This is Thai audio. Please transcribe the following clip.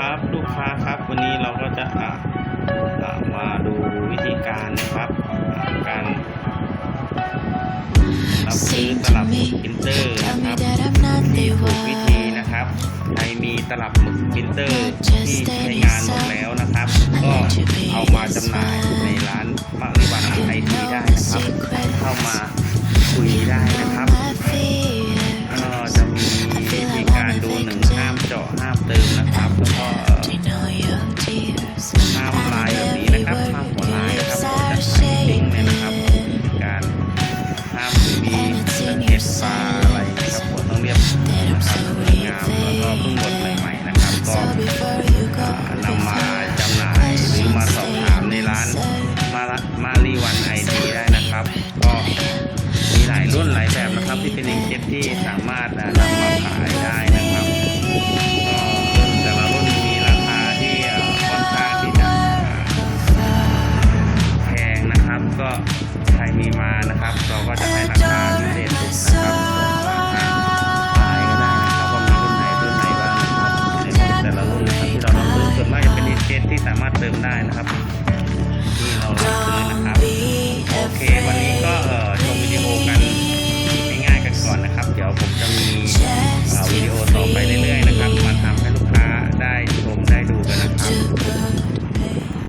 ครับลูกค้าครับ วันนี้เราก็จะอ่ามาดูวิธีการนะครับการรับซื้อตลับหมึกปรินเตอร์นะครับ that I'm not the ถูกวิธีนะครับใครมีตลับหมึกปรินเตอร์ที่ใช้งานหมดแล้วนะครับ ก็เอามาจำหน่ายในร้านมะลิวันไอทีได้นะครับ เข้ามา สังเกตฟ้าอะไรนะครับหัวต้องเรียบนะครับสวยงามแล้วก็เพิ่งหมดใหม่ๆนะครับ ก็นำมาจำหน่ายหรือมาสอบถามในร้านมาละมารีวันไอทีได้นะครับ ก็มีหลายรุ่นหลายแบบนะครับที่เป็นอิงเจ็ตที่สามารถนำมาขายได้นะครับก็แต่ละรุ่นมีราคาที่ค่อนข้างที่จะแพงนะครับก็ใครมีมานะครับ เราก็จะให้ราคาพิเศษ ที่เราต้องซื้อส่วนมากจะเป็นอิเจ็ตที่สามารถเติมได้นะครับ